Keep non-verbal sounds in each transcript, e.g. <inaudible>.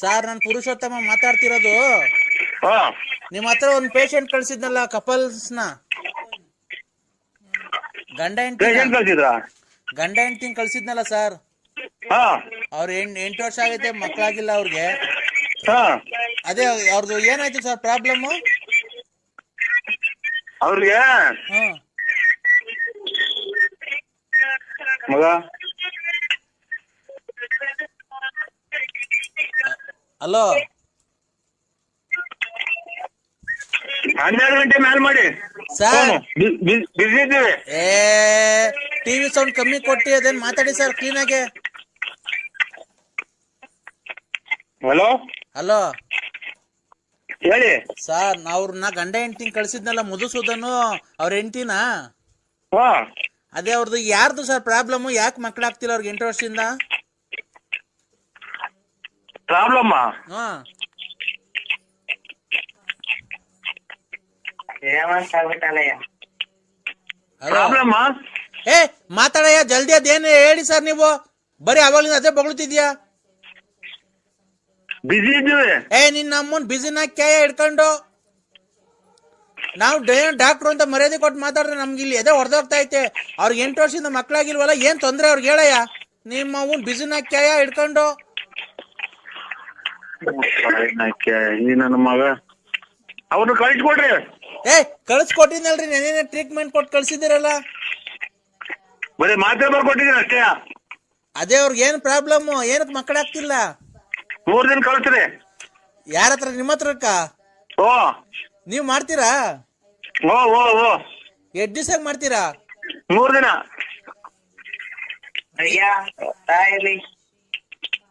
Sir ನಾನು ಪುರುಷೋತ್ತಮ ಮಾತಾಡ್ತಿರೋದು. ಹಾ ನಿಮ್ಮ ಹತ್ರ ಒಂದ್ ಪೇಷಂಟ್ ಕಳ್ಸಿದ್ನಲ್ಲ ಕಪಲ್ಸ್ನ? ಗಂಡ ಹೆಂಡತಿ ಗಂಡ ಹೆಂಡತಿ ಕಳ್ಸಿದ್ನಲ್ಲ ಸರ್. ಹಾ ಅವ್ರ ಎಂಟ್ ಎಂಟು ವರ್ಷ ಆಗೈತೆ ಮಕ್ಕಳಾಗಿಲ್ಲ ಅವ್ರಿಗೆ. ಹಾ ಅದೇ ಅವ್ರದ್ದು ಏನಾಯ್ತು ಸರ್ ಪ್ರಾಬ್ಲಮ್ ಅವ್ರಿಗೆ? ಮಗ? ಹಲೋ ಹನ್ನೆರಡು ಗಂಟೆ ಮ್ಯಾಲ್ ಮಾಡಿ. ಸರ್ ಬಿಸಿ ಇದ್ದೀವಿ. ಏ ಟಿವಿ ಸೌಂಡ್ ಕಮ್ಮಿ ಕೊಟ್ಟಿ ಅದೇನ್ ಮಾತಾಡಿ ಸರ್ ಕ್ಲೀನ್ ಆಗಿ? ಹಲೋ ಹಲೋ ಹೇಳಿ. ಸರ್ ಅವ್ರನ್ನ ಗಂಡ ಹೆಂಡತಿ ಕಳ್ಸಿದ್ನಲ್ಲ ಮಧುಸೂದನು ಅವ್ರ ಹೆಂಡತಿನ? ಹಾ. ಅದೇ ಅವ್ರದ್ದು ಯಾರ್ದು ಸರ್ ಪ್ರಾಬ್ಲಮ್ ಯಾಕೆ ಮಕ್ಕಳಾಗ್ತಿಲ್ಲ ಅವ್ರಿಗೆ ಎಂಟು ವರ್ಷದಿಂದ? ಪ್ರಾಬ್ಲಮ್ ಹಾ. ಪ್ರಾಬ್ಲಮ್ ಏ ಮಾತಾಡಯ್ಯ ಜಲ್ದಿ ಅದೇನು ಹೇಳಿ ಸರ್ ನೀವು? ಬರೀ ಅವಾಗಲಿಂದ ಅದೇ ಬಗಳುತ್ತಿದ್ಯಾ ಬಿಸಿ ಇದ್ದೀವಿ. ಏ ನಿನ್ನ ಅಮ್ಮನ್ ಬಿಸಿನ ಕ್ಯಾಯ ಹಿಡ್ಕೊಂಡು? ನಾವು ಡಾಕ್ಟ್ರು ಅಂತ ಮರ್ಯಾದೆ ಕೊಟ್ಟು ಮಾತಾಡಿದ್ರೆ ನಮ್ಗೆ ಇಲ್ಲಿ ಎದೆ ಹೊಡೆದೋಗ್ತಾ ಐತೆ ಅವ್ರಿಗೆ ಎಂಟು ವರ್ಷದಿಂದ ಮಕ್ಕಳಾಗಿಲ್ವಲ್ಲ ಏನ್ ತೊಂದ್ರೆ ಅವ್ರಿಗೆ ಹೇಳಯ್ಯ? ನಿಮ್ಮ ಅವನ್ ಬಿಸಿನ ಕ್ಯಾಯ ಹಿಡ್ಕೊಂಡು? ಈ ನನ್ನ ಮಗ. ಅವ್ರನ್ನ ಕಳಿಸ್ಕೊಡ್ರಿ. ಏ ಕಳಿಸ್ಕೊಟ್ಟಿದ್ನಲ್ರಿ ನೆನೆ ಟ್ರೀಟ್ಮೆಂಟ್ ಕೊಟ್ಟು ಕಳ್ಸಿದಿರಲ್ಲ ಬರೀ ಮಾತ್ರೆ ಬರ್ಕೊಟ್ಟಿದ್ದೀನಿ ಅಷ್ಟೇ. ಅದೇ ಅವ್ರಿಗೆ ಏನ್ ಪ್ರಾಬ್ಲಮ್ ಏನಕ್ಕೆ ಮಕ್ಕಳಾಗ್ತಿಲ್ಲ ಮೂರ್ ದಿನ ಕಳಿಸ್ರಿ. ಯಾರ ಹತ್ರ ನಿಮ್ಮ ಹತ್ರಕ್ಕ ಓ. ನೀವ್ ಮಾಡ್ತೀರಾ? ಓ ಓ ಓ. ಎಷ್ಟ್ ದಿವಸ ಮಾಡ್ತೀರಾ? ಮೂರ್ ದಿನ.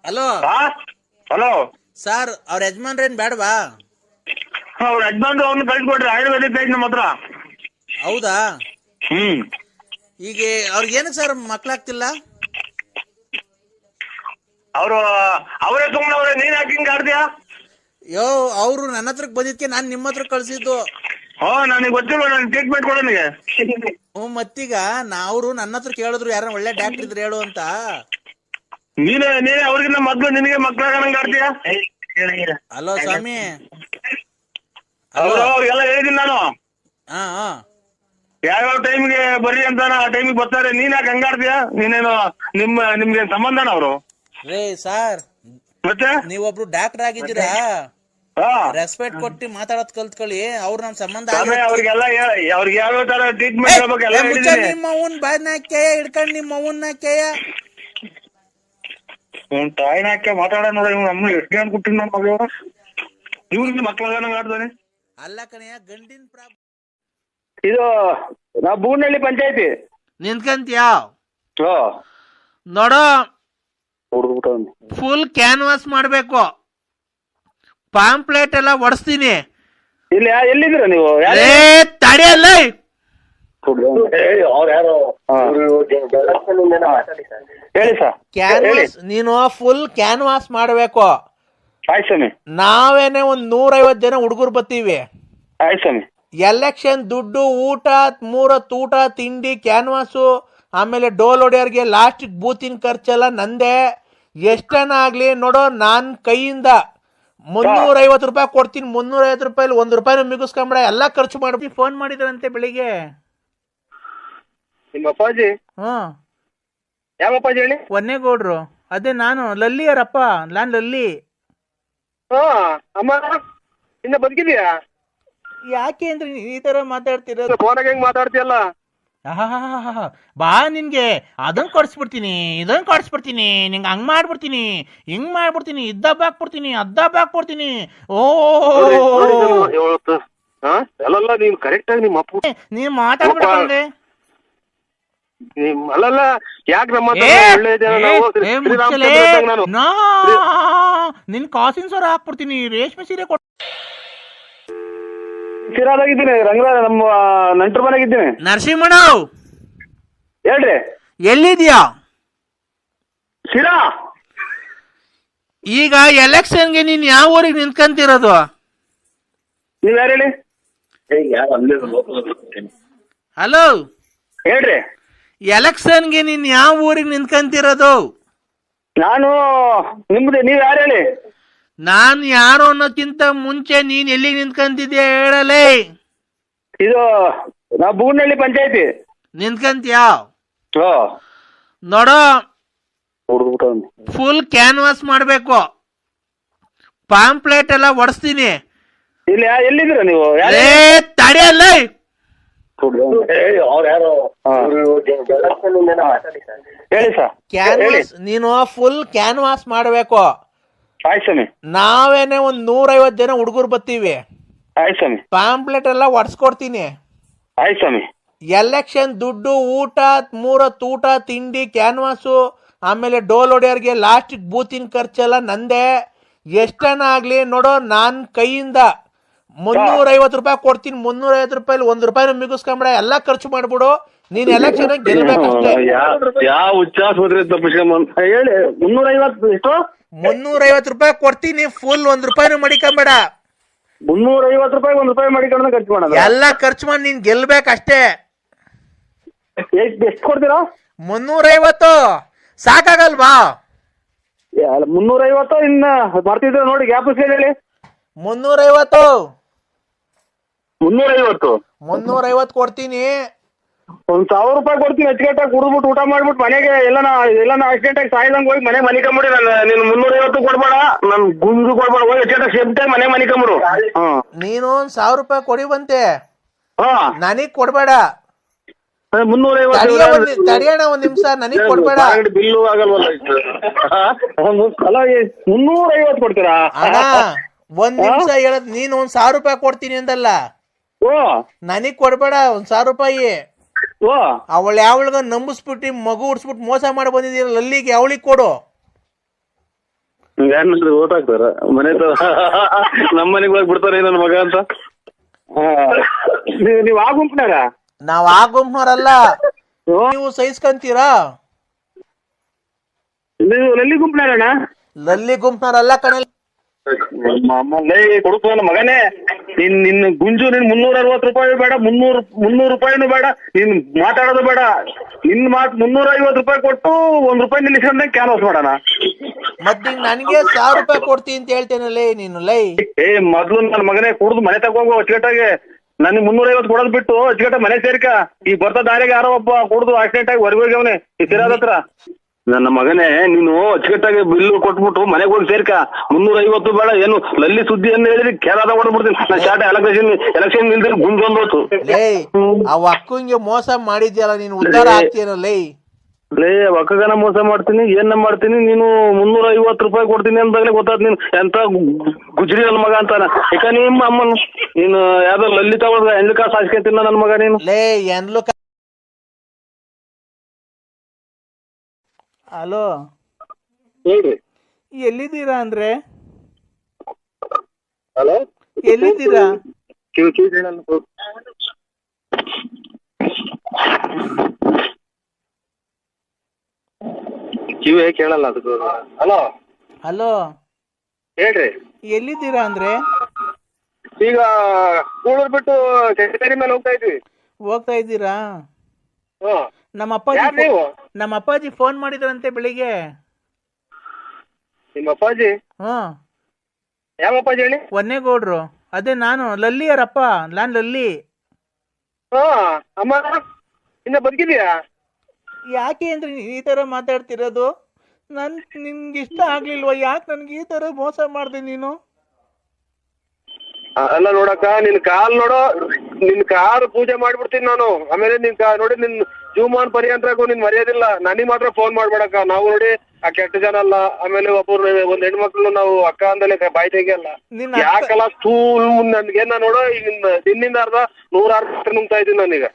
ಹಲೋ? ಹಾ ಹಲೋ? ಸರ್ ಅವ್ರ ಯಜಮಾನ್ರೇನ್ ಬೇಡವಾ ಅವ್ರ ಯಜಮಾನ್ರು ಅವ್ನ ಕಳಿಸ್ಕೊಡ್ರಿ ಆಯುರ್ವೇದಿಕ್ ಐತಿ ನಮ್ಮ ಹತ್ರ. ಹೌದಾ? ಹ್ಮ್. ಈಗ ಅವ್ರಿಗೆ ಏನಕ್ಕೆ ಸರ್ ಮಕ್ಕಳಾಗ್ತಿಲ್ಲ ಅವರು ಅವರೇ ಸುಮ್ಮನೆ ಅವ್ರೆ ನೀನ್ ಯಾಕೆ ಹಿಂಗ್ ಆಡ್ತೀಯಾ? ಯೋ ಅವರು ನನ್ನ ಹತ್ರ ಬಂದಿದ್ಕೆ ನಾನ್ ನಿಮ್ಮ ಹತ್ರ ಕಳ್ಸಿದ್ದು. ಹೋ ನನಗೆ ಗೊತ್ತಿಲ್ಲ ನಾನು ಟ್ರೀಟ್ಮೆಂಟ್ ಕೊಡೋನಿಗೆ ಹ್ಞೂ ಮತ್ತೀಗ ಅವರು ನನ್ನ ಹತ್ರ ಕೇಳಿದ್ರು ಯಾರ ಒಳ್ಳೆ ಡಾಕ್ಟರ್ ಇದ್ರೆ ಹೇಳು ಅಂತ. ನೀನೇ ನೀನೇ ಅವ್ರಿಗಿಂತ ಮೊದ್ಲು ನಿನಗೆ ಮಕ್ಳಾಗಂಗ್ ಆಡ್ತೀಯಾ? ಹಲೋ ಸ್ವಾಮಿ. ಅವರು ಅವ್ರಿಗೆಲ್ಲ ಹೇಳಿದೀನಿ ನಾನು. ಹಾ ಹಾ. ಯಾವ್ಯಾವ ಟೈಮ್ಗೆ ಬರ್ರಿ ಅಂತ ಆ ಟೈಮಿಗೆ ಬರ್ತಾರೆ. ನೀನ್ ಯಾಕೆ ಹಂಗಾಡ್ತೀಯಾ ನೀನೇನು ನಿಮ್ಮ ನಿಮ್ಗೆ ಸಂಬಂಧನ ಅವರು? ರೇ ಸರ್. ಮತ್ತೆ? ನೀವೊಬ್ರು ಡಾಕ್ಟರ್ ಆಗಿದ್ದೀರಾ? ರೆಸ್ಪೆಕ್ಟ್ ಕೊಟ್ಟು ಮಾತಾಡೋದ್ ಕಲ್ತ್ಕೊಳ್ಳಿ. ಅವ್ರ ನಮ್ ಸಂಬಂಧ ಅವ್ರಿಗೆಲ್ಲ ಅವ್ರಿಗೆ ಯಾವ್ಯಾವ ತರ ಟ್ರೀಟ್ಮೆಂಟ್ ಎಲ್ಲ ನಿಮ್ಮ ಅವನ್ ಬಾಯ್ನ ಕೇಯ ಹಿಡ್ಕೊಂಡ್ ನಿಮ್ಮ ಅವನ್ನ ಕೇಯ. ಅವ್ನ್ ತಾಯಿನ ಹಾಕಿ ಮಾತಾಡ ನೋಡ ಇವ್ನು ನಮ್ಮ ಎಷ್ಟು ಜನ ಕೊಟ್ಟಿನ ನಮ್ಮ ಮಗ ಇವ್ರಿಗೆ ಮಕ್ಕಳ ಆಡ್ತಾನೆ ಅಲ್ಲ ಕಣಯ್ಯ ಗಂಡಿನ ಪ್ರಾಬ್ಲಮ್ ಇದು ನಾ ಬೂನಹಳ್ಳಿ ಪಂಚಾಯತಿ. ನಿಂತ್ಕಂತೀಯ? ನೋಡೋ ಫುಲ್ ಕ್ಯಾನ್ವಾಸ್ ಮಾಡ್ಬೇಕು. ಪಾಂಪ್ಲೇಟ್ ಎಲ್ಲ ಒಡಿಸ್ತೀನಿ. ಇಲ್ಲಿ ನೀವು? ಎಲ್ಲಿದ್ದೀರಾ ನೀವು ಹೇಳಿ ಸರ್. ಕ್ಯಾನ್ವಾಸ್ ನೀನು ಫುಲ್ ಕ್ಯಾನ್ವಾಸ್ ಮಾಡಬೇಕು. ಆಯ್ತು ಸ್ವಾಮಿ. ನಾವೇನೆ ಒಂದ್ ನೂರೈವತ್ ಜನ ಹುಡುಗರು ಬರ್ತೀವಿ. ಆಯ್ತು ಸ್ವಾಮಿ. ಎಲೆಕ್ಷನ್ ದುಡ್ಡು ಊಟ ಮೂರತ್ತು ಊಟ ತಿಂಡಿ ಕ್ಯಾನ್ವಾಸು ಆಮೇಲೆ ಡೋಲ್ ಹೊಡೆಯೋರ್ಗೆ ಲಾಸ್ಟ್ ಬೂತಿನ ಖರ್ಚೆಲ್ಲ ನಂದೇ. ಎಷ್ಟನ ಆಗ್ಲಿ ನೋಡೋ ನಾನ್ ಕೈಯಿಂದ ಮುನ್ನೂರೈವತ್ತು ರೂಪಾಯಿ ಕೊಡ್ತೀನಿ ಮುನ್ನೂರೈವತ್ತು ರೂಪಾಯಿ ಒಂದ್ ರೂಪಾಯಿ ಮಿಗಿಸ್ಕೊಂಬಿಡ ಎಲ್ಲ ಖರ್ಚು ಮಾಡ್ಬಿಟ್ಟು ಫೋನ್ ಮಾಡಿದ್ರಂತೆ ಬೆಳಿಗ್ಗೆ. ನಿಮ್ಮ ಅಪ್ಪಾಜಿ ಹ್ಮ್ ಯಾವ ಅಪ್ಪಾಜಿ ಹೇಳಿ ಒನ್ನೇಗೌಡ್ರು ಅದೇ ನಾನು ಲಲ್ಲಿ ಅವರಪ್ಪ ನಾನ್ ಲಲ್ಲಿ ಹಾ ಅಮ್ಮ ಇನ್ನ ಬದುಕಿದ್ಯಾ ಯಾಕೆ ಅಂದ್ರೆ ನೀನ್ ಈ ತರ ಮಾತಾಡ್ತಿರೋದು ಫೋನಾಗ ಹೆಂಗ್ ಮಾತಾಡ್ತೀಯಲ್ಲ ಆಹಾಹಾಹಾಹಾ. ಬಾ ನಿನ್ಗೆ ಅದನ್ ಕೊಡ್ಸ್ಬಿಡ್ತೀನಿ ಇದನ್ ಕೊಡ್ಸ್ಬಿಡ್ತೀನಿ ನಿಂಗೆ ಹಂಗ್ ಮಾಡ್ಬಿಡ್ತೀನಿ ಹಿಂಗ್ ಮಾಡ್ಬಿಡ್ತೀನಿ ಇದ್ದಬ್ಬ ಹಾಕ್ಬಿಡ್ತೀನಿ ಅದ್ದಬ್ಬ ಹಾಕ್ಬಿಡ್ತೀನಿ ಓ ಅಲ್ಲಲ್ಲ ನೀವ್ ಕರೆಕ್ಟ್ ಆಗಿ ನಿಮ್ಮ ಅಪ್ಪ ನೀ ಮಾತಾಡ್ಬಿಡ್ತಂದೆ ನಿಮ್ ಅಲ್ಲಲ್ಲ ಯಾಕೆ ನಮ್ಮ ಹತ್ರ ಒಳ್ಳೆ ಜನ ನಾವು ಏ, ಮುಚ್ಚಲೆ. ಶ್ರೀರಾಮಚಂದ್ರ ಇದ್ದಂಗ್ ನಾನು ನಿನ್ ಕಾಸಿನ ಸರ ಹಾಕ್ಬಿಡ್ತೀನಿ ರೇಷ್ಮೆ ಸೀರೆ ಕೊಡ್ ಸಿರಾದಾಗಿದ್ದೀನಿ ರಂಗರಾಜ ನಮ್ಮ ನಂಟ್ರ ಮನೆಗಿದ್ದೀನಿ. ನರಸಿಂಹಣ್ಣ ಹೇಳ್ರಿ. ಎಲ್ಲಿದ್ಯಾ? ಸಿರಾ ಈಗ ಎಲೆಕ್ಷನ್ಗೆ ನೀನ್ ಯಾವ ಊರಿಗೆ ನಿಂತ್ಕಂತಿರೋದು? ನೀವ್ ಯಾರು ಹೇಳಿ? ನಾನು ನಿಮ್ದು ನೀವ್ ಯಾರು ಹೇಳಿ? ನಾನು ಯಾರು ಅನ್ನೋಕ್ಕಿಂತ ಮುಂಚೆ ನೀನ್ ಎಲ್ಲಿಗೆ ನಿಂತ್ಕಂತಿದ್ಯಾ ಹೇಳಲೇ? ಇದು ನಾ ಬೂನಹಳ್ಳಿ ಪಂಚಾಯತಿ. ನಿಂತ್ಕಂತೀಯಾ? ಓ ನೋಡೋ ಹುಡುಗ್ಬಿಟ್ಟು ಫುಲ್ ಕ್ಯಾನ್ವಾಸ್ ಮಾಡಬೇಕು. ಪಾಂಪ್ಲೇಟ್ ಎಲ್ಲ ಒಡಿಸ್ತೀನಿ. ಇಲ್ಲಿ ಯಾ- ಎಲ್ಲಿದ್ದೀರಾ ನೀವು? ಯಾರು ಏ ತಡೆಯಲ್ಲ. ಹೇಳಿ ಸರ್. ಕ್ಯಾನ್ವಾಸ್ ನೀನು ಫುಲ್ ಕ್ಯಾನ್ವಾಸ್ ಮಾಡಬೇಕು. ಆಯ್ತು ಸ್ವಾಮಿ. ನಾವೇನೆ ಒಂದ್ ನೂರೈವತ್ ಜನ ಹುಡುಗರು ಬರ್ತೀವಿ. ಆಯ್ತು ಸ್ವಾಮಿ. ಪಾಂಪ್ಲೆಟ್ ಎಲ್ಲ ಒಡ್ಸ್ಕೊಡ್ತೀನಿ ಆಯ್ತು ಸ್ವಾಮಿ. ಎಲೆಕ್ಷನ್ ದುಡ್ಡು ಊಟ ಮೂರತ್ ಊಟ ತಿಂಡಿ ಕ್ಯಾನ್ವಾಸು ಆಮೇಲೆ ಡೋಲ್ ಹೊಡೆಯೋರ್ಗೆ ಲಾಸ್ಟಿಗೆ ಬೂತಿನ ಖರ್ಚೆಲ್ಲ ನಂದೇ. ಎಷ್ಟನ ಆಗ್ಲಿ ನೋಡೋ ನಾನ್ ಕೈಯಿಂದ. ಮುನ್ನೂರೈವತ್ತು ರೂಪಾಯಿ ಕೊಡ್ತೀನಿ ಮುನ್ನೂರೈವತ್ತು ರೂಪಾಯಿ ಒಂದ್ ರೂಪಾಯಿ ಮಿಗಿಸ್ಕೊಂಬಿಡ ಎಲ್ಲ ಖರ್ಚು ಮಾಡ್ಬಿಡು. ನೀನ್ ಎಲೆಕ್ಷನ್ ಗೆಲ್ಬೇಕಷ್ಟೇ. ಯಾವ ಉಚ್ಚಾಸ್ಪತ್ರೆ ತಪ್ಪಿಸ್ಕೊಂಬಂದ್ ಹೇಳಿ ಮುನ್ನೂರ ಐವತ್ತು ಎಷ್ಟು? ಮುನ್ನೂರೈವತ್ತು ರೂಪಾಯಿ ಕೊಡ್ತೀನಿ ಫುಲ್ ಒಂದ್ ರೂಪಾಯಿನೂ ಮಡಿಕೊಂಬೇಡ. ಮುನ್ನೂರ ಐವತ್ತು ರೂಪಾಯಿ ಒಂದ್ ರೂಪಾಯಿ ಮಡಿಕೊಂಡು ಖರ್ಚು ಮಾಡ ಎಲ್ಲ ಖರ್ಚು ಮಾಡಿ ನೀನ್ ಗೆಲ್ಬೇಕಷ್ಟೇ. ಎಷ್ಟು ಎಷ್ಟು ಕೊಡ್ತೀರಾ? ಮುನ್ನೂರೈವತ್ತು. ಸಾಕಾಗಲ್ವಾ? ಮುನ್ನೂರ ಐವತ್ತು ಇನ್ನ ಬರ್ತಿದ್ರೆ ನೋಡಿ ಗ್ಯಾಪ್ ಹೇಳಿ ಮುನ್ನೂರೈವತ್ತು. ಮುನ್ನೂರ ಐವತ್ತು ಮುನ್ನೂರೈವತ್ತು. ಕೊಡ್ತೀನಿ. ಒಂದ್ ಸಾವಿರ ರೂಪಾಯಿ ಕೊಡ್ತೀನಿ ಅಚ್ಚುಕಟ್ಟಾಗಿ ಕುಡಿದ್ಬಿಟ್ಟು ಊಟ ಮಾಡ್ಬಿಟ್ಟು ಮನೆಗೆ ಎಲ್ಲನ ಎಲ್ಲನ ಆಕ್ಸಿಡೆಂಟ್ ಆಗಿ ಸಾಯ್ದಂಗ್ ಹೋಗಿ ಮನೆ ಮನಿಕೊಂಬಿಡಿ ನಾನು ನೀನು ಮುನ್ನೂರ ಐವತ್ತು ಕೊಡ್ಬೇಡ ನನ್ ಗುಂಜು ಕೊಡ್ಬೇಡ ಹೋಗಿ ಅಚ್ಚುಕಟ್ಟಾಗಿ ಸೇಫ್ಟಿ ಮನೆ ಮನಿಕೊಂಬಿಡು. ಹ ನೀನು ಒಂದ್ ಸಾವಿರ ರೂಪಾಯಿ ಕೊಡಿ ಬಂತೆ. ಹಾ. ನನಗ್ ಕೊಡ್ಬೇಡ. ಮುನ್ನೂರ ತಡಿಯ ಒಂದ್ ತಡಿಯೋಣ ಒಂದ್ ನಿಮಿಷ ನನಗ್ ಕೊಡ್ಬೇಡ. ಬಿಲ್ಲು ಆಗಲ್ವಲ್ಲ ಇಷ್ಟು. ಹಾ? ಮುನ್ನೂರ ಐವತ್ತು ಕೊಡ್ತೀರಾ? ಅಣ್ಣ ಒಂದ್ ನಿಮಿಷ ಹೇಳದ್ ನೀನ್ ಒಂದ್ ಸಾವಿರ ರೂಪಾಯಿ ಕೊಡ್ತೀನಿ ಅಂದಲ್ಲ. ಓ. ನನಗ್ ಕೊಡ್ಬೇಡ ಒಂದ್ ಸಾವಿರ ರೂಪಾಯಿ. ಓ. ಅವಳ ಯಾವಳಗ ನಂಬಿಸ್ಬಿಟ್ಟು ಮಗು ಉಡ್ಸ್ಬಿಟ್ಟು ಮೋಸ ಮಾಡಿ ಬಂದಿದೀರ ಅಲ್ಲಿಗೆ ಅವಳಿಗೆ ಕೊಡು. ಯಾರನ್ನ ಓಟ್ ಹಾಕ್ತಾರ ಮನೆ ನಮ್ಮ ಮನೆಗೆ ಹೋಗಿ ಬಿಡ್ತಾರೆ ನನ್ನ ಮಗ ಅಂತ. ನೀವು ಆ ಗುಂಪಿನಾಗ ನಾವ್ ಆ ಗುಂಪ್ನವ್ರಲ್ಲ. ನೀವು ಸಹಿಸ್ಕೊಂತೀರಾ? ನೀವು ಲಲ್ಲಿ ಗುಂಪಿನಾಗಣ್ಣ ಲಲ್ಲಿ ಗುಂಪ್ನವ್ರಲ್ಲ ಕಣೆ. ಲೇ ಕೊಡುತ್ತ ನನ್ನ ಮಗನೇ. ನಿನ್ ನಿನ್ನ ಗುಂಜು ನಿನ್ ಮುನ್ನೂರ ಅರವತ್ ರೂಪಾಯಿ ಬೇಡ ಮುನ್ನೂರ್ ಮುನ್ನೂರ್ ರೂಪಾಯಿನೂ ಬೇಡ ನಿನ್ ಮಾತಾಡೋದು ಬೇಡ. ನಿನ್ ಮಾತ್ ಮುನ್ನೂರ ಐವತ್ತು ರೂಪಾಯಿ ಕೊಟ್ಟು ಒಂದ್ ರೂಪಾಯಿ ನಿಲ್ಲಿಸ್ಕೊಂಡ್ ಕ್ಯಾನ್ವಾಸ್ ಮಾಡೋಣ. ಮತ್ ನೀನ್ ನನಗೆ ಸಾವಿರ ರೂಪಾಯಿ ಕೊಡ್ತೀನಿ ಅಂತ ಹೇಳ್ತೇನಲ್ಲೇ ನೀನು ಲೈ. ಏ ಮೊದ್ಲು ನನ್ನ ಮಗನೇ ಕುಡ್ದು ಮನೆ ತಗೊಂಡು ಅಚ್ಚುಕಟ್ಟಾಗಿ. ನನಗೆ ಮುನ್ನೂರ ಐವತ್ತು ಕೊಡೋದ್ ಬಿಟ್ಟು ಅಚ್ಚುಕಟ್ಟ ಮನೆ ಸೇರ್ಕ. ಈ ಬರ್ತಾ ದಾರಿಗೆ ಯಾರೋ ಒಬ್ಬ ಕುಡ್ದು ಆಕ್ಸಿಡೆಂಟ್ ಆಗಿ ಹೊರಗೆ ಹೋಗ್ಯವನೆ. ಈ ಹತ್ರ. ನನ್ನ ಮಗನೇ ನೀನು ಅಚ್ಚುಕಟ್ಟಾಗಿ ಬಿಲ್ಲು ಕೊಟ್ಬಿಟ್ಟು ಮನೆಗೆ ಹೋಗಿ ಸೇರ್ಕ. ಮುನ್ನೂರ ಐವತ್ತು ಬೇಡ ಏನು ಲಲ್ಲಿ ಸುದ್ದಿ ಅಂತ ಹೇಳಿದ್ರೆ ಕೇರಳ ಹೊಡ್ಬಿಡ್ತೀನಿ ನಾ ಶಾಟ ಎಲೆಕ್ಷನ್ ಎಲೆಕ್ಷನ್ ನಿಲ್ದ್ರೆ ಗುಂಜೊಂದೋತು ಲೇ ಆ ಅಕ್ಕಂಗೆ ಮೋಸ ಮಾಡಿದ್ಯಾಲ ನೀನು ಉದ್ಧಾರ ಆಗ್ತೀಯನ ಲೈ ಲೇ ಒಕ್ಕಗನ ಮೋಸ ಮಾಡ್ತೀನಿ ಏನ ಮಾಡ್ತೀನಿ ನೀನು ಮುನ್ನೂರ ಐವತ್ತು ರೂಪಾಯಿ ಕೊಡ್ತೀನಿ ಅಂದಾಗಲೇ ಗೊತ್ತಾದ್ ನೀನು. ಎಂತ ಗುಜರಿ ನನ್ನ ಮಗ ಅಂತಾನ. ಯಾಕ ನಿಮ್ಮ ಅಮ್ಮನು ನೀನು ಯಾವ್ದೋ ಹೆಂಗ್ ಕಾಸು ಹಾಸ್ಕೊಂತಿನ ನನ್ನ ಮಗ ನೀನು. ಲೇ ಹಲೋ. ಹೇಳ್ರಿ ಎಲ್ಲಿದ್ದೀರಾ ಅಂದ್ರೆ? ಹಲೋ. ಎಲ್ಲಿದ್ದೀರಾ? ಕಿವಿ ಕೇಳಲ್ಲ ಅದಕ್ಕೆ ಹಲೋ. ಹಲೋ. ಹೇಳ್ರಿ. ಎಲ್ಲಿದ್ದೀರಾ ಅಂದ್ರೆ? ಈಗ ಕೂಳೂರ್ ಬಿಟ್ಟು ಚೇರಿ ಮೇಲೆ ಹೋಗ್ತಾ ಇದ್ವಿ. ಹೋಗ್ತಾ ಇದ್ದೀರಾ? ಹ್ಮ್ ನಮ್ಮ ಅಪ್ಪಾಜಿ ನೀವು? ನಮ್ಮ ಅಪ್ಪಾಜಿ ಫೋನ್ ಮಾಡಿದ್ರಂತೆ ಬೆಳಿಗ್ಗೆ. ನಿಮ್ಮ ಅಪ್ಪಾಜಿ? ಹ್ಮ್ ಯಾವ ಅಪ್ಪಾಜಿ ಹೇಳಿ? ಒನ್ನೇಗೌಡ್ರು ಅದೇ ನಾನು ಲಲ್ಲಿ ಅವರಪ್ಪ ನಾನ್ ಲಲ್ಲಿ. ಹಾ ಅಮ್ಮ ಇನ್ನ ಬದುಕಿದ್ಯಾ ಯಾಕೆ ಅಂದ್ರೆ ಈ ತರ ಮಾತಾಡ್ತಿರೋದು? ನನ್ ನಿನ್ಗೆ ಇಷ್ಟ ಆಗ್ಲಿಲ್ವಾ? ಯಾಕೆ ನನ್ಗೆ ಈ ತರ ಮೋಸ ಮಾಡ್ದೆ ನೀನು? ಅಲ್ಲ ನೋಡಕ್ಕ ನಿನ್ ಕಾಲ್ ನೋಡೋ ನಿನ್ ಕಾಲ್ ಪೂಜೆ ಮಾಡ್ಬಿಡ್ತೀನಿ ನಾನು. ಆಮೇಲೆ ನಿನ್ ಕಾ ನೋಡಿ ನಿನ್ ಜೀವಮಾನ್ ಪರ್ಯಂತ್ರಕ್ಕೂ ನಿನ್ ಮರ್ಯಾದಿಲ್ಲ ನನಗ್ ಮಾತ್ರ ಫೋನ್ ಮಾಡ್ಬೇಡಕ್ಕ. ನಾವು ನೋಡಿ ಆ ಕೆಟ್ಟ ಜನ ಅಲ್ಲ. ಆಮೇಲೆ ಒಬ್ಬರು ಒಂದ್ ಹೆಣ್ಮಕ್ಳು ನಾವು ಅಕ್ಕ ಅಂದಲೇ ಬಾಯಿ ತೆಗಿಯಲ್ಲ ಯಾಕಲ್ಲ ಯಾಕಲ್ಲ ತೂಲ್ ನನ್ಗೇನ ನೋಡೋ ಈಗ ನಿನ್ನಿಂದ ಅರ್ಧ ನೂರಾರು ಲೀಟರ್ ನುಂಗ್ತಾ ಇದ್ದೀನಿ ನಾನೀಗ.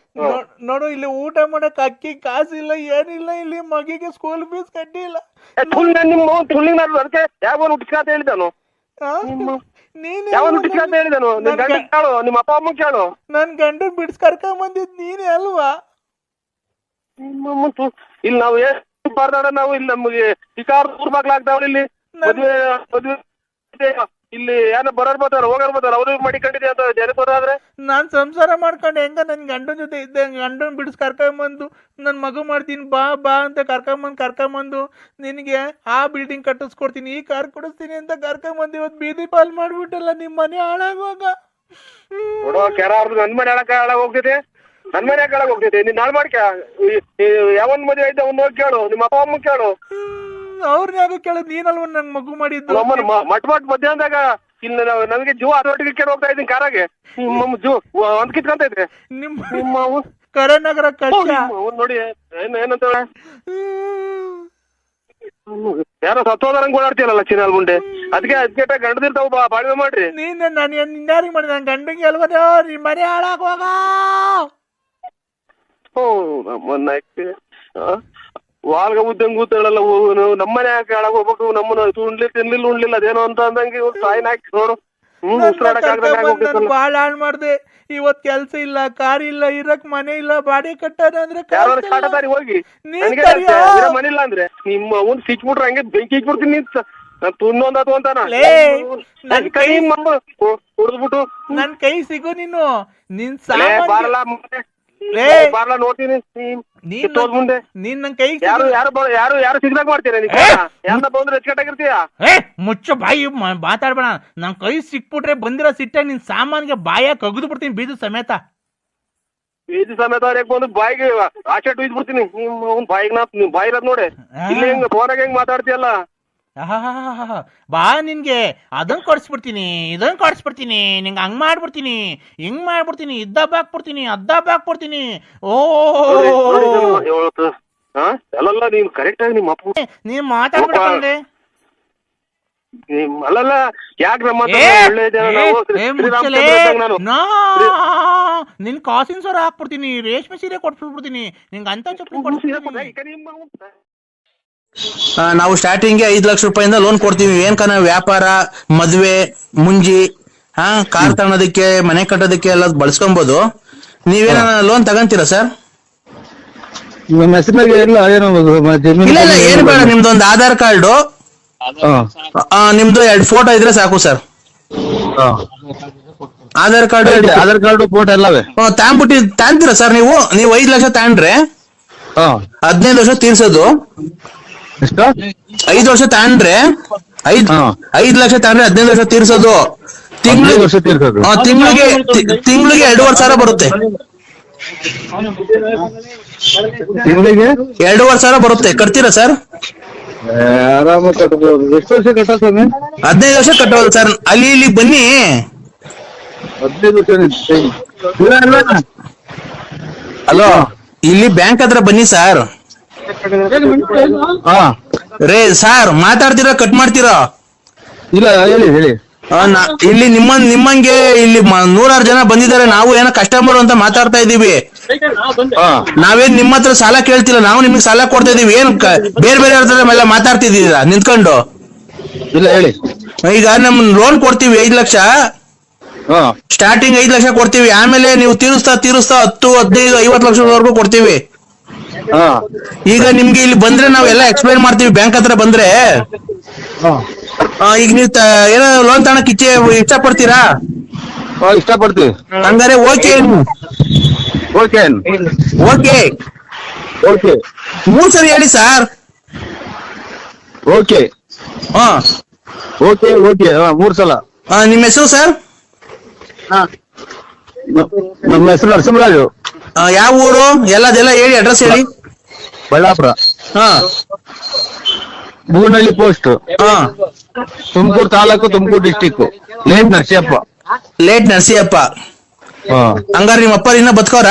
ನೋಡು ಇಲ್ಲಿ ಊಟ ಮಾಡಕ್ ಅಕ್ಕಿ ಕಾಸಿಲ್ಲ ಏನಿಲ್ಲ ಇಲ್ಲಿ ಮಗಿಗೆ ಸ್ಕೂಲ್ ಫೀಸ್ ಕಟ್ಟಿಲ್ಲ ನಾನ್ ನಿಮ್ಮ ತುಳ್ಳಿಗೆ ನಾನು ಅದಕ್ಕೆ ಯಾವ ಹುಟ್ಟಿಸ್ಕಾತ? ನೀನೇ ಯಾವ ಹೇಳಿದಾನು? ನಿಮ್ಮ ಅಪ್ಪ ಅಮ್ಮ ಕೇಳು. ನನ್ ಗಂಡ ಬಿಡ್ಸ್ ಕರ್ಕೊಂಡ್ ಬಂದಿದ್ ನೀನೇ ಅಲ್ವಾ? ಇಲ್ಲಿ ನಾವು ಏನ್ ಮಾತಾಡ ನಾವು ಇಲ್ಲಿ ನಮಗೆ ಶಿಕಾರ ಮಕ್ಳಾಗ್ತಾವಲ್ಲ ಇಲ್ಲಿ. ಮದ್ವೆ ಮದ್ವೆ ಇಲ್ಲಿ ಯಾರ ಬರೋರ್ ಬರ್ತಾರ ಹೋಗೋರ್ ಬರ್ತಾರ ಅವ್ರು ಮಾಡಿಕೊಂಡಿದೆ ಅಂತ ಜನ ಬರೋದ್ರೆ ನಾನ್ ಸಂಸಾರ ಮಾಡ್ಕೊಂಡು ಹೆಂಗ ನನ್ ಗಂಡನ ಜೊತೆ ಇದ್ದೆ ಗಂಡನ್ ಬಿಡಿಸ್ ಕರ್ಕೊಂಬಂದು ನನ್ ಮಗು ಮಾಡ್ತೀನಿ ಬಾ ಬಾ ಅಂತ ಕರ್ಕೊಂಬಂದು ಕರ್ಕೊಂಬಂದು ನಿನಗೆ ಆ ಬಿಲ್ಡಿಂಗ್ ಕಟ್ಟಿಸ್ಕೊಡ್ತೀನಿ ಈ ಕಾರ್ ಕೊಡಿಸ್ತೀನಿ ಅಂತ ಕರ್ಕೊಂಬಂದು ಇವತ್ತು ಬೀದಿ ಪಾಲ್ ಮಾಡ್ಬಿಟ್ಟಲ್ಲ ನಿಮ್ ಮನೆ ಹಾಳಾಗುವಾಗ. ನನ್ ಮನೆ ಹಾಳಾಗ ಹೋಗ್ತಿದೆ ನನ್ ಮನೆ ಕೇಳಕ್ ಹೋಗ್ತೈತೆ ನೀನ್ ನಾಳೆ ಮಾಡ್ಕ. ಯಾವನ್ ಮದುವೆ ಐತೆ ಅವ್ನ ಹೋಗಿ ಕೇಳು ನಿಮ್ಮ ಅಪ್ಪ ಅಮ್ಮ ಕೇಳು. ಅವ್ರನ್ನ ಯಾಕೆ ಕೇಳೋದು? ನೀನಲ್ವ ನಂಗೆ ಮಗು ಮಾಡಿದ್ದು? ನಮ್ಮನ್ನ ಮ- ಮಟ್ ಮಟ್ ಮಧ್ಯಾಹ್ನದಾಗ ಇಲ್ಲ ನಾವು ನಮಗೆ ಜೂ ಅದೊಟ್ಟಿಗೆ ಕೇಳಿ ಹೋಗ್ತಾ ಇದ್ದೀನಿ ಕಾರಾಗೆ. ನಿಮ್ಮ ಜೂ ಒಂದ್ ಕಿತ್ಕೊಂತ ಇದ್ರೆ. ನಿಮ್ಮ ನಿಮ್ಮ ಕರನಗರ ಕಷ್ಟ ನೋಡಿ ಏನ್ ಏನಂತ ಯಾರೋ ಸತ್ತೋದಾರಂಗ್ ಓಡಾಡ್ತೀಯಲ್ಲ ಚಿನ್ನಲ್ ಮುಂಡೆ ಅದಕ್ಕೆ ಅದಕ್ಕೆ ಗಂಡದಿರ್ತಾವ ಬಾ ಮಾಡ್ರಿ. ನೀನ್ ನಾನು ಯಾರಿಗೆ ಮಾಡಿದ? ಗಂಡಂಗೆ ನೀ ನಿಮ್ಮ ಮನೆ ಹಾಳಾಗ ಓ ನಮ್ಮನ್ನ? ವಾಲ್ಗ ಉದ್ದಂಗ್ ಕೂತಾಳಲ್ಲ ನಮ್ಮನೆ ಯಾಕೆ ಹಾಳಾಗ್ ಹೋಗ್ಬೇಕು? ನಮ್ಮನ್ನ ಉಣ್ಲಿ ತಿನ್ಲಿಲ್ಲ ಉಣ್ಲಿಲ್ಲ. ಅದೇನೋ ಅಂತ ಅಂದಂಗೆ ಸಾಯಿನ ಹಾಕಿ ನೋಡು. ಬಾಳ ಹಾಳು ಮಾಡ್ದೆ. ಇವತ್ ಕೆಲ್ಸ ಇಲ್ಲ ಕಾರ್ ಇಲ್ಲ ಇರಕ್ ಮನೆ ಇಲ್ಲ ಬಾಡಿ ಕಟ್ಟಾನ ಅಂದ್ರೆ ಹೋಗಿ? ಮನೆ ಇಲ್ಲ ಅಂದ್ರೆ? ನಿಮ್ಮ ಒಂದ್ ಸಿಕ್ಬಿಟ್ರೆ ಹಂಗೆ ಬೆಂಕಿ ಇಕ್ಬಿಡ್ತೀನಿ ನಿಂತ ನಾನು ತುನ್ನೊಂದಾತು ಅಂತಾನ ನನ್. ಕೈ ಹೊಡೆದ್ಬಿಟ್ಟು ನನ್ ಕೈ ಸಿಗು ನೀನು. ನಿನ್ ಲೇ ಸಾಮಾನ್ಯ ಬಾರಲ್ಲ ಮುಂದೆ. ಲೇ. ಲೇ, ಬಾರಲ್ಲ ನೋಡ್ತೀನಿ ನೀನ್ ನೀನ್ ಮುಂದೆ. ನೀನ್ ನನ್ ಕೈ ಯಾರು ಯಾರು ಬ- ಯಾರು ಯಾರು ಸಿಗ್ದಾಗ ಮಾಡ್ತೀರಾ ನೀನ್? ಯಾರನ್ನ ಬಂದ್ರೆ ಎಚ್ಕಟ್ಟಾಗಿರ್ತೀಯ ಏ ಮುಚ್ಚ ಬಾಯಿ ಮ- ಮಾತಾಡ್ಬೇಡ. ನನ್ ಕೈ ಸಿಕ್ಬಿಟ್ರೆ ಬಂದಿರೋ ಸಿಟ್ಟ ನಿನ್ ಸಾಮಾನ್ಗೆ ಬಾಯ ಕಗದು ಬಿಡ್ತೀನಿ ಬೀಜ ಸಮೇತ. ಬೀದಿ ಸಮೇತ ಅವ್ರಿಗೆ ಬಂದು ಬಾಯಿಗೆ ಆಚೆ ಟುಯ್ದ್ ಬಿಡ್ತೀನಿ ನಿಮ್ಮ ಅವ್ನ್ ಬಾಯಿಗೆ ನಾ ನಿಮ್ ಬಾಯಿ ನೋಡಿ. ಆ. ಇಲ್ಲಿ ಹೆಂಗ್ ಫೋನಾಗ ಹೆಂಗ್ ಮಾತಾಡ್ತೀಯಲ್ಲ. ಬಾ ನಿನ್ಗೆ ಅದನ್ನ ಕೊಡಿಸ್ಬಿಡ್ತೀನಿ ಇದನ್ನ ಕೊಡಿಸ್ಬಿಡ್ತೀನಿ ನಿಂಗೆ ಹಂಗ್ ಮಾಡ್ಬಿಡ್ತೀನಿ ಹಿಂಗ್ ಮಾಡ್ಬಿಡ್ತೀನಿ ಇದ್ದಬ್ಬ ಹಾಕ್ಬಿಡ್ತೀನಿ ಅದ್ದಬ್ಬ ಹಾಕ್ಬಿಡ್ತೀನಿ ಓ ಅಲ್ಲಲ್ಲ ನೀನ್ ಕರೆಕ್ಟ್ ಆಗಿ ನಿಮ್ಮ ಅಪ್ಪ ನೀನ್ ಮಾತಾಡ್ಬಿಡ್ಕೊಂಡೆ ಅಲ್ಲಲ್ಲ ಯಾಕೆ ನಮ್ಮ ನಾನು ಕಾಸಿನ ಸರ ಹಾಕ್ಬಿಡ್ತೀನಿ ರೇಷ್ಮೆ ಸೀರೆ ಕೊಟ್ಬಿಡ್ಬಿಡ್ತೀನಿ ನಿಂಗೆ ಅಂತ ಚಪ್ಪಲಿ ಕೊಡ್ಸ್ಬಿಡ್ತೀನಿ ನಾವು ಸ್ಟಾರ್ಟಿಂಗ್ ಐದ್ ಲಕ್ಷ ರೂಪಾಯಿಂದ ಲೋನ್ ಕೊಡ್ತೀವಿ. ಏನ್ ಕಾರಣ ವ್ಯಾಪಾರ ಮದ್ವೆ ಮುಂಜಿ ಹಾ ಕಾರ್ ತಗೊಳೋದಕ್ಕೆ ಮನೆ ಕಟ್ಟೋದಕ್ಕೆ ಎಲ್ಲ ಬಳಸ್ಕೊಬಹುದು ನೀವೇನ ಲೋನ್ ತಗಂತೀರಾ ಸರ್ ನಮ್ಮ ಹೆಸರಿನಾಗ ಇಲ್ಲ ಏನು ಜಮೀನು ಇಲ್ಲ ಇಲ್ಲ ಏನ್ ಬೇಡ ನಿಮ್ದೊಂದು ಆಧಾರ್ ಕಾರ್ಡು. ನಿಮ್ದು ಎರಡು ಫೋಟೋ ಇದ್ರೆ ಸಾಕು sir Aadhaar card Aadhaar card photo ಎಲ್ಲವೇ? ತಾಂಬಿಟ್ಟು ತಾಂತೀರಾ ಸರ್ ನೀವು? ನೀವು ಐದ್ ಲಕ್ಷ ತಾಂಡ್ರೆ? ಹದಿನೈದು ಲಕ್ಷ ತೀರ್ಸೋದು. ಎಷ್ಟು? ಐದ್ ವರ್ಷ ತಗೊಂಡ್ರೆ ಐದ್. ಐದ್ ಲಕ್ಷ ತಗೊಂಡ್ರೆ ಹದಿನೈದು ವರ್ಷ ತೀರ್ಸೋದು. ತಿಂಗಳಿಗೆ ವರ್ಷ ತೀರ್ಸೋದು. ತಿಂಗಳಿಗೆ ತಿಂಗಳಿಗೆ ಎರಡೂವರೆ ಸಾವಿರ ಬರುತ್ತೆ. ತಿಂಗಳಿಗೆ? ಎರಡೂವರೆ ಸಾವಿರ ಬರುತ್ತೆ. ಕಟ್ತೀರಾ ಸರ್? ಆರಾಮ ಕಟ್ಬೋದು. ಎಷ್ಟು ವರ್ಷ ಸ್ವಾಮಿ? ಹದಿನೈದು ವರ್ಷ ಕಟ್ಟೋದು ಸರ್. ಅಲ್ಲಿ ಇಲ್ಲಿ ಬನ್ನಿ. ಹದಿನೈದು ವರ್ಷ. ಹಲೋ ಇಲ್ಲಿ ಬ್ಯಾಂಕ್ ಹತ್ರ ಬನ್ನಿ ಸರ್. ಹಾ. ರೇ ಸರ್ ಮಾತಾಡ್ತೀರಾ ಕಟ್ ಮಾಡ್ತೀರಾ? ಇಲ್ಲ ಹೇಳಿ ಹೇಳಿ. ಆ, ನಾ- ಇಲ್ಲಿ ನಿಮ್ಮ ನಿಮ್ಮಂಗೆ ಇಲ್ಲಿ ಮ- ನೂರಾರು ಜನ ಬಂದಿದ್ದಾರೆ. ನಾವು ಏನೋ ಕಸ್ಟಮರ್ ಅಂತ ಮಾತಾಡ್ತಾ ಇದೀವಿ ಹಾ. ನಾವೇನ್ ನಿಮ್ಮ ಹತ್ರ ಸಾಲ ಕೇಳ್ತಿಲ್ಲ. ನಾವು ನಿಮ್ಗೆ ಸಾಲ ಕೊಡ್ತಾ ಇದೀವಿ ಏನ್ ಕ- ಬೇರೆ ಬೇರೆ ಹತ್ರ ಎಲ್ಲ ಮಾತಾಡ್ತಿದ್ದೀರಾ? ನಿಂತ್ಕೊಂಡು. ಇಲ್ಲ ಹೇಳಿ. ಈಗ ನಮ್ ಲೋನ್ ಕೊಡ್ತೀವಿ ಐದ್ ಲಕ್ಷ. ಹಾ. ಸ್ಟಾರ್ಟಿಂಗ್ ಐದ್ ಲಕ್ಷ ಕೊಡ್ತೀವಿ. ಆಮೇಲೆ ನೀವು ತೀರಿಸ್ತಾ ತೀರಿಸ್ತಾ ಹತ್ತು ಹದಿನೈದು ಐವತ್ತು ಲಕ್ಷವರೆಗೂ ಕೊಡ್ತೀವಿ. ಹಾ. ಈಗ ನಿಮ್ಗೆ ಇಲ್ಲಿ ಬಂದ್ರೆ ನಾವೆಲ್ಲ ಎಕ್ಸ್ಪ್ಲೈನ್ ಮಾಡ್ತೀವಿ. ಬ್ಯಾಂಕ್ ಹತ್ರ ಬಂದ್ರೆ ಹಾ. ಆ, ಈಗ ನೀವು ಏನೋ ಲೋನ್ ತಗೊಳಕ್ ಇಚ್ಛೆ ಇಷ್ಟಪಡ್ತೀರಾ? ಇಷ್ಟ ಪಡ್ತೀವಿ ಹಂಗಾರೆ ಓಕೆ ಓಕೆ ಓಕೆ ಓಕೆ ಮೂರ್ ಸರಿ ಹೇಳಿ ಸರ್. ಓಕೆ ಹಾ. ಓಕೆ ಓಕೆ ಹಾ ಮೂರ್ ಸಲ. ಆ, ನಿಮ್ಮ ಹೆಸರು ಸರ್? ನಮ್ಮ ಹೆಸರು ನರಸಿಂಹರಾಜು. ಆ, ಯಾವ ಊರು? ಎಲ್ಲದೆಲ್ಲ ಹೇಳಿ ಅಡ್ರೆಸ್ ಹೇಳಿ. ಬಳ್ಳಾಪುರ. ಹಾ. ಬೂನಹಳ್ಳಿ ಪೋಸ್ಟ್ ಹಾ. Tumakuru taluk Tumakuru district late Narasiyappa. Late Narasiyappa. ಹಾ. ಹಂಗಾರೆ ನಿಮ್ಮ ಅಪ್ಪ ಇನ್ನ ಬದುಕೋರ?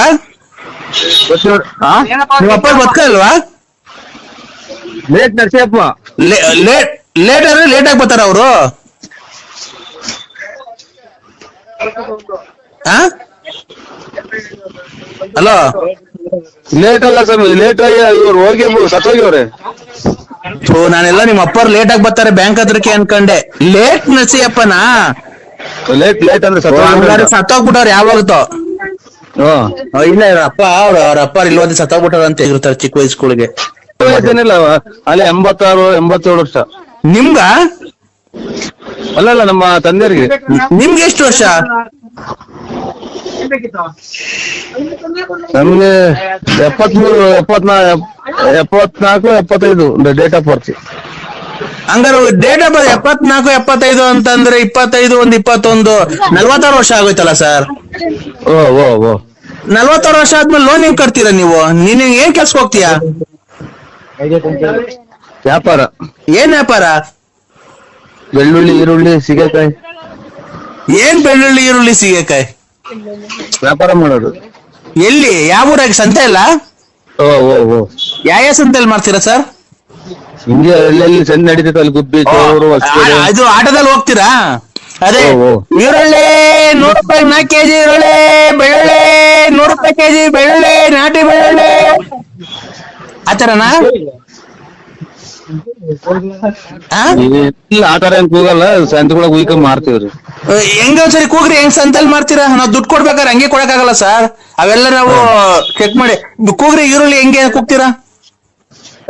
ನಿಮ್ಮ ಅಪ್ಪ ಬದುಕಲ್ವಾ? ಲೇಟ್ ನರಸಿಯಪ್ಪ. ಲೇಟ್ ಲೇಟ್ ಆದ್ರೆ ಲೇಟ್ ಆಗಿ ಬರ್ತಾರ ಅವರು? ಹಲೋ? ಲೇಟ್ ಅಲ್ಲ ಸರ್ ಲೇಟ್ ಆಗಿ ಇವ್ರು ಹೋಗಿ ಸತ್ತೋಗಿವ್ರೆ ಓ ನಾನೆಲ್ಲ ನಿಮ್ಮ ಅಪ್ಪರ್ ಲೇಟ್ ಆಗಿ ಬರ್ತಾರೆ ಬ್ಯಾಂಕ್ ಹತ್ರಕ್ಕೆ ಅನ್ಕಂಡೆ. ಲೇಟ್ ನರಸಿಯಪ್ಪನಾ ಲೇಟ್ ಲೇಟ್ ಅಂದ್ರೆ ಸತ್ತೋಗಿವ್ರೆ ಸತ್ತೋಗ್ಬಿಟ್ಟವ್ರು ಯಾವಾಗತ್ತೋ. ಇಲ್ಲ ಇವ್ರ ಅಪ್ಪ ಅವ್ರ ಅವ್ರ ಅಪ್ಪ ಇಲ್ವಾದ ಸತ್ತೋಗ್ಬಿಟ್ಟಾರ ಅಂತ ಇರ್ತಾರೆ ಚಿಕ್ಕ ವಯಸ್ಸುಗಳಿಗೆ ವಯಸ್ಸೇನಿಲ್ಲ ಅಲ್ಲಿ ಎಂಬತ್ತಾರು ಎಂಬತ್ತೇಳು ವರ್ಷ. ನಿಮ್ಗ? ಅಲ್ಲ ಅಲ್ಲ ನಮ್ಮ ತಂದೆಯರಿಗೆ ನಿಮ್ಗೆ ಎಷ್ಟು ವರ್ಷ? ನಮ್ಗೆ ಎಪ್ಪತ್ಮೂರು ಎಪ್ಪತ್ನಾ ಎಪ್ಪತ್ನಾಲ್ಕು ಎಪ್ಪತ್ತೈದು ಡೇಟ್ ಆಫ್ ಬರ್ತ್ ಹಂಗಾರೆ ಡೇಟ್ ಆಫ್ ಬರ್ತ್ ಎಪ್ಪತ್ನಾಲ್ಕು ಎಪ್ಪತ್ತೈದು ಅಂತಂದ್ರೆ ಇಪ್ಪತ್ತೈದು ಒಂದ್ ಇಪ್ಪತ್ತೊಂದು ನಲ್ವತ್ತಾರು ವರ್ಷ ಆಗೋಯ್ತಲ್ಲ ಸರ್ ಓ ಓ ಓ. ನಲ್ವತ್ತಾರು ವರ್ಷ ಆದ್ಮೇಲೆ ಲೋನ್ ಹೆಂಗ್ ಕಟ್ತೀರಾ ನೀವು? ನೀನ್ ಏನ್ ಕೆಲ್ಸಕ್ಕೆ ಹೋಗ್ತೀಯಾ? ವ್ಯಾಪಾರ. ಏನ್ ವ್ಯಾಪಾರ? ಬೆಳ್ಳುಳ್ಳಿ ಈರುಳ್ಳಿ ಸೀಗೆಕಾಯಿ. ಏನ್ ಬೆಳ್ಳುಳ್ಳಿ ಈರುಳ್ಳಿ ಸೀಗೆಕಾಯಿ? ವ್ಯಾಪಾರ ಮಾಡೋದು. ಎಲ್ಲಿ? ಯಾವ ಊರಾಗ? ಸಂತೆ ಇಲ್ಲ ಓ ಓ ಓ. ಯಾವ ಸಂತೆಯಲ್ಲಿ ಮಾಡ್ತೀರಾ ಸರ್? ಹಿಂಗೆ ಎಲ್ಲೆಲ್ಲಿ ಚಂದ ನಡೀತೈತೆ ಅಲ್ಲಿ ಗುಬ್ಬಿ ಚೋರು ಆ- ಇದು ಆಟೋದಲ್ಲಿ ಹೋಗ್ತೀರಾ? ಅದೇ ಓ, ಓ. ಈರುಳ್ಳಿ ನೂರು ರೂಪಾಯಿ ನಾಲ್ಕು ಕೆಜಿ ಈರುಳ್ಳಿ ಬೆಳ್ಳುಳ್ಳಿ ನೂರು ರೂಪಾಯಿ ಕೆಜಿ ಬೆಳ್ಳುಳ್ಳಿ ನಾಟಿ ಬೆಳ್ಳುಳ್ಳಿ. ಆತರನಾ? ಇಲ್ಲ ಆತರ ತರ ಏನ್ ಕೂಗಲ್ಲ ಕೂಡ ಉಯ್ಕೊಂಡ್ ಮಾರ್ತೀವ್ರಿ ಹೆಂಗ ಸರಿ ಕೂಗ್ರಿ ಹೆಂಗ್ ಸಂತಲ್ ಮಾಡ್ತೀರಾ ನಾವು ದುಡ್ಡು ಕೊಡ್ಬೇಕಾದ್ರೆ ಹಂಗೆ ಕೊಡಕ್ಕಾಗಲ್ಲ ಸರ್. ಅವೆಲ್ಲ ನಾವು ಚೆಕ್ ಮಾಡಿ. ಕೂಗ್ರಿ ಈರುಳ್ಳಿ ಹೆಂಗೆ ಕೂಗ್ತೀರಾ?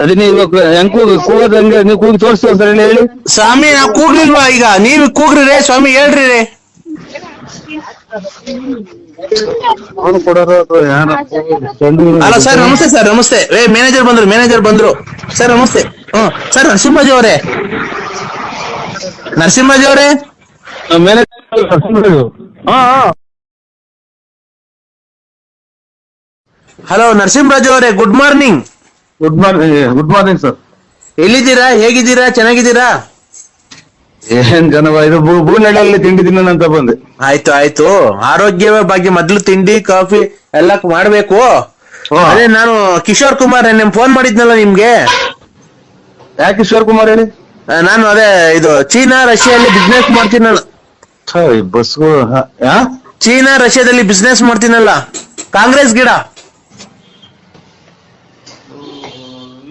ಅದೇ ನೀವು ಹೆಂಗ್ ಕೂಗ ಕೂಗೋದ್ ಹೆಂಗೆ? ನೀವು ಕೂಗಿ ತೋರಿಸ್ತೀವಿ ಸರ್ ಹೇಳಿ ಸ್ವಾಮಿ ನಾವು ಕೂಗ್ಲಿಲ್ವಾ ಈಗ? ನೀವು ಕೂಗ್ರಿ ರೇ ಸ್ವಾಮಿ ಹೇಳ್ರಿ ರೇ. ಅವನು ಕೊಡೋರು ಅಥವಾ ಯಾರು? ಚೆಂಡು ಅಲ್ಲ ಸರ್ ನಮಸ್ತೆ ಸರ್ ನಮಸ್ತೆ. ಏ ಮ್ಯಾನೇಜರ್ ಬಂದ್ರು ಮ್ಯಾನೇಜರ್ ಬಂದ್ರು. ಸರ್ ನಮಸ್ತೆ. ಹ್ಮ್ ಸರ್ ನರಸಿಂಹಜಿ ಅವರೇ. ನರಸಿಂಹಜಿ ಅವರೇ? ಹಲೋ ನರಸಿಂಹರಾಜು ಅವರೇ good morning good morning good morning sir ಎಲ್ಲಿದ್ದೀರಾ ಹೇಗಿದ್ದೀರಾ ಚೆನ್ನಾಗಿದ್ದೀರಾ? ಏನ್ ಜನವ ಇದು ಬೂನಳ್ಳಿಯಲ್ಲಿ ತಿಂಡಿ ತಿನ್ನೋಣ ಅಂತ ಬಂದೆ. ಆಯ್ತು ಆಯ್ತು. ಆರೋಗ್ಯ ಬಗ್ಗೆ ಮೊದ್ಲು ತಿಂಡಿ ಕಾಫಿ ಎಲ್ಲ ಮಾಡ್ಬೇಕು. ಅದೇ ನಾನು ಕಿಶೋರ್ ಕುಮಾರ್ ನಿಮ್ ಫೋನ್ ಮಾಡಿದ್ನಲ್ಲ ನಿಮ್ಗೆ? ಯಾಕೆ ಈಶ್ವರ್ ಕುಮಾರ್ ಹೇಳಿ? ನಾನು ಅದೇ ಇದು ಚೀನಾ ರಷ್ಯಾದಲ್ಲಿ ಬಿಸ್ನೆಸ್ ಮಾಡ್ತೀನಲ್ಲ. ಬಸ್ಗಳು ಚೀನಾ ರಷ್ಯಾದಲ್ಲಿ ಬಿಸ್ನೆಸ್ ಮಾಡ್ತೀನಲ್ಲ. ಕಾಂಗ್ರೆಸ್ ಗಿಡ.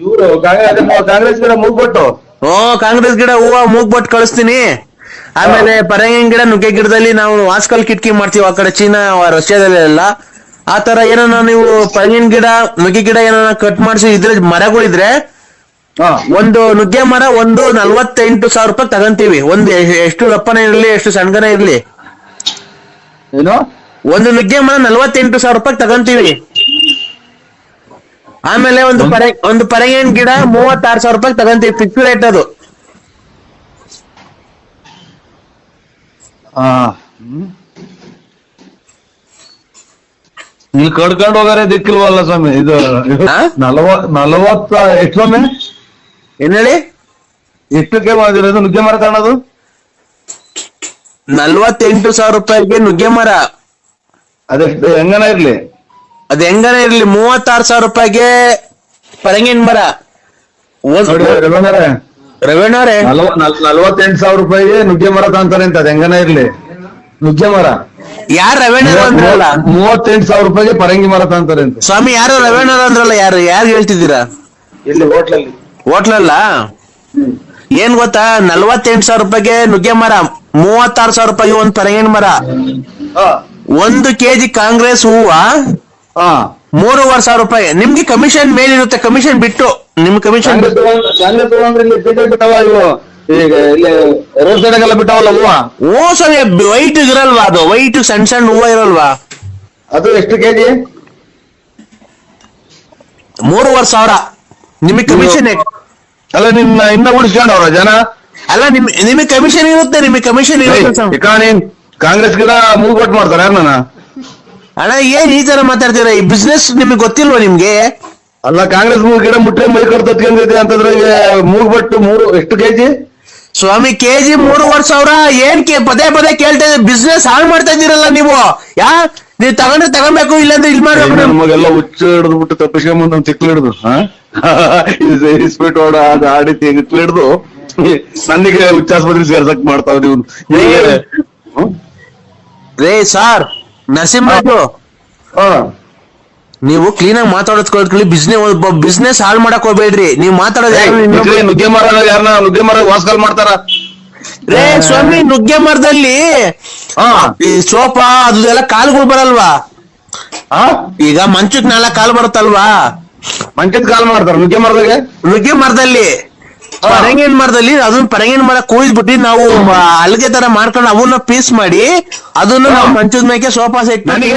ಇವರು ಕಾಂಗ್ರೆಸ್ ಗಿಡ ಮೂಗ್ಬಟ್ಟು. ಓ ಕಾಂಗ್ರೆಸ್ ಗಿಡ ಹೂವ ಮೂಗ್ಬಟ್ ಕಳಿಸ್ತೀನಿ. ಆಮೇಲೆ ಪರಂಗಿನ ಗಿಡ ನುಗ್ಗೆ ಗಿಡದಲ್ಲಿ ನಾವು ವಾಸ್ಕಲ್ ಕಿಟಕಿ ಮಾಡ್ತೀವಿ ಆ ಕಡೆ ಚೀನಾ ರಷ್ಯಾದಲ್ಲಿ ಎಲ್ಲ ಆ ತರ ಏನನ ನೀವು ಪರಂಗಿನ ಗಿಡ ನುಗ್ಗೆ ಗಿಡ ಏನೋ ಕಟ್ ಮಾಡಿಸಿ ಇದ್ರೆ ಮರಗಳಿದ್ರೆ ಒಂದು ನುಗ್ಗೆ ಮರ ಒಂದು ನಲ್ವತ್ತೆಂಟು ಸಾವಿರ ರೂಪಾಯಿ ತಗಂತೀವಿ. ಒಂದು ಎಷ್ಟು ದಪ್ಪನ ಇರ್ಲಿ ಎಷ್ಟು ಸಣ್ಣಗನ ಇರ್ಲಿ. ಏನು? ಒಂದು ನುಗ್ಗೆ ಮರ ನಲ್ವತ್ತೆಂಟು ಸಾವಿರ ರೂಪಾಯಿ ತಗಂತೀವಿ. ಆಮೇಲೆ ಒಂದು ಪರೆ ಒಂದು ಪರಂಗಿನ ಗಿಡ ಮೂವತ್ತಾರು ಸಾವಿರ ರೂಪಾಯಿ ತಗಂತೀವಿ ಫಿಕ್ಸ್ ರೇಟ್ ಅದು. ನೀವು ಕಡ್ಕೊಂಡು ಹೋಗಾರೆ ದಿಕ್ಕಿಲ್ವಲ್ಲ ಸ್ವಾಮಿ? ಇದು ಹಾ? ನಲವತ್ ನಲವತ್ತ ಎಷ್ಟು ಸ್ವಾಮಿ? ಏನ್ ಹೇಳಿ? ಎಷ್ಟಕ್ಕೆ ಮಾಡಿರೋದು ನುಗ್ಗೆ ಮರ ಕಾಣೋದು ನಲ್ವತ್ತೆಂಟು ಸಾವಿರ ರೂಪಾಯಿಗೆ ನುಗ್ಗೆ ಮರ. ಅದೆಷ್ಟು ಹೆಂಗನ ಇರ್ಲಿ? ಅದ್ ಹೆಂಗನ ಇರ್ಲಿ? ಮೂವತ್ತಾರು ಸಾವಿರ ರೂಪಾಯಿಗೆ ಪರಂಗಿನ ಮರ. ನೋಡಿ ರಘುವಣ್ಣರೇ, ರವೀಣವ್ರೆ ನಲವ- ನಲ್- ಸಾವಿರ ರೂಪಾಯಿಗೆ ನುಗ್ಗೆ ಮರ ತಗೊಂತಾರೆ ಅಂತ ಅದ್ ಹೆಂಗನ ಇರ್ಲಿ? ನುಗ್ಗೆ ಮರ. ಯಾರು ರವೀಣರು ಅಂದ್ರಲ್ಲ? ಮೂವತ್ತೆಂಟು ಸಾವಿರ ರೂಪಾಯಿಗೆ ಪರಂಗಿ ಮರ ತಗೊಂತಾರೆ ಅಂತ. ಸ್ವಾಮಿ ಯಾರು ರವೀಣರು ಅಂದ್ರಲ್ಲ? ಯಾರು ಯಾರು ಹೇಳ್ತಿದ್ದೀರಾ? ಇಲ್ಲಿ ಹೋಟ್ಲಲ್ಲಿ. ಹೋಟ್ಲಲ್ಲ? ಏನ್ ಗೊತ್ತಾ? ನಲ್ವತ್ತೆಂಟು ಸಾವಿರ ರೂಪಾಯಿಗೆ ನುಗ್ಗೆ ಮರ ಮೂವತ್ತಾರು ಸಾವಿರ ರೂಪಾಯಿಗೆ ಒಂದ್ ಪರಂಗಿನ ಮರ. ಒಂದು ಕೆಜಿ ಕಾಂಗ್ರೆಸ್ ಹೂವ ಹಾ. ಮೂರುವರೆ ಸಾವಿರ ರೂಪಾಯಿ. ನಿಮ್ಗೆ ಕಮಿಷನ್ ಮೇಲಿರುತ್ತೆ ಕಮಿಷನ್ ಬಿಟ್ಟು. ನಿಮ್ ಕಮಿಷನ್ ಬಿಟ್ಟವಲ್ಲ ಹೂವ? ಓ ಸರಿ ವೈಟ್ ಇರಲ್ವಾ ಅದು? ವೈಟ್ ಸಣ್ಣ ಸಣ್ಣ ಹೂವ ಇರಲ್ವಾ? ಅದು ಎಷ್ಟು ಕೆಜಿ? ಮೂರುವರೆ ಸಾವಿರ. ನಿಮಗೆ ಕಮಿಷನ್ ಅಲ್ಲ ನಿನ್ನ ಇನ್ನ ಉಳಿಸ್ಕೊಂಡವ್ರ ಜನ? ಅಲ್ಲ ನಿಮ್ ನಿಮಗೆ ಕಮಿಷನ್ ಇರುತ್ತೆ ನಿಮಗೆ ಕಮಿಷನ್ ಇರುತ್ತೆ ಸ್ವಾಮಿ. ಕಾಂಗ್ರೆಸ್ ಗಿಡ ಮೂಗ್ಬಟ್ ಮಾಡ್ತಾರೆ ಯಾರನ್ನ ಅಣ್ಣ ಏನ್ ಈ ತರ ಮಾತಾಡ್ತೀರಾ? ಈ ಬಿಸ್ನೆಸ್ ನಿಮಗೆ ಗೊತ್ತಿಲ್ವಾ ನಿಮ್ಗೆ? ಅಲ್ಲ ಕಾಂಗ್ರೆಸ್ ಮೂಗ್ ಗಿಡ ಮುಟ್ರೆ ಮೈ ಕಡ್ ಹತ್ಕೊಂಡಿದೆ ಅಂತಂದ್ರೆ ಈಗ ಮೂಗ್ಬಟ್ಟು ಮೂರು ಎಷ್ಟು ಕೆಜಿ? ಸ್ವಾಮಿ ಕೆಜಿ ವರ್ಷ ಸಾವಿರ? ಏನ್ ಕೇ ಪದೇ ಪದೇ ಕೇಳ್ತಾ ಬಿಸ್ನೆಸ್ ಹಾಳು ಮಾಡ್ತಾ ಇದ್ದೀರಲ್ಲ ನೀವು. ಯಾ ನೀವು ತಗೊಂಡ್ರೆ ತಗೊಬೇಕು ಇಲ್ಲಾಂದ್ರೆ ಇಲ್ ಮಾಡ್ಬೇಕು. ನಮಗೆಲ್ಲ ಹುಚ್ಚ ಹಿಡಿದು ಬಿಟ್ಟು ತಪ್ಪಿಸ್ಕೊಂಬಂದು ನಮ್ ತಿಕ್ಲು ಹಿಡಿದು <laughs> ಇಸ್ಪೀಟ್ ಓಡ ಅದು ಆಡಿ ತಿಕ್ಲು ಹಿಡಿದು ನನಗೆ ಹುಚ್ಚಾಸ್ಪತ್ರೆ ಸೇರ್ಸಕ್ ಮಾಡ್ತಾವ್ ನೀವು ರೇ ಸಾರ್ ನರಸಿಂಹರಾಜು ಹಾ. ನೀವು ಕ್ಲೀನ್ ಆಗಿ ಮಾತಾಡೋದ್ ಕಲ್ತ್ಕೊಳ್ಳಿ ಬಿಸ್ನೆಸ್ ಬಿಸ್ನೆಸ್ ಹಾಳು ಮಾಡಕ್ ಹೋಗ್ಬೇಡ್ರಿ. ನೀವು ಮಾತಾಡೋದು ಯಾರು? ಇನ್ನೊಬ್ರು- ನುಗ್ಗೆ- ನುಗ್ಗೆ ಮರ ಯಾರನ್ನ ನುಗ್ಗೆ ಮರ ವಾಸ್ಕಲ್ ಮಾಡ್ತಾರ. ರೇ ಸ್ವಾಮಿ ನುಗ್ಗೆ ಮರದಲ್ಲಿ ಸೋಫಾ ಅದೆಲ್ಲ ಕಾಲುಗಳು ಬರಲ್ವಾ? ಈಗ ಮಂಚಕ್ ನಾಲ್ಕು ಕಾಲು ಬರುತ್ತಲ್ವಾ? ಮಂಚದ ಕಾಲ್ ಮಾಡ್ತಾರ ನುಗ್ಗೆ ಮರದಾಗೆ ನುಗ್ಗೆ ಮರದಲ್ಲಿ ಪರಂಗಿನ ಮರದಲ್ಲಿ ಅದನ್ನ ಪರಂಗಿನ ಮರ ಕೂಯ್ದ್ಬಿಟ್ಟು ನಾವು ಅಲ್ಲಿಗೆ ತರ ಮಾಡ್ಕೊಂಡು ಅವನ್ನ ಪೀಸ್ ಮಾಡಿ ಅದನ್ನ ನಾವು ಮಂಚದ ಮೇಲೆ ಸೋಫಾ ಸೆಟ್ ನನಗೆ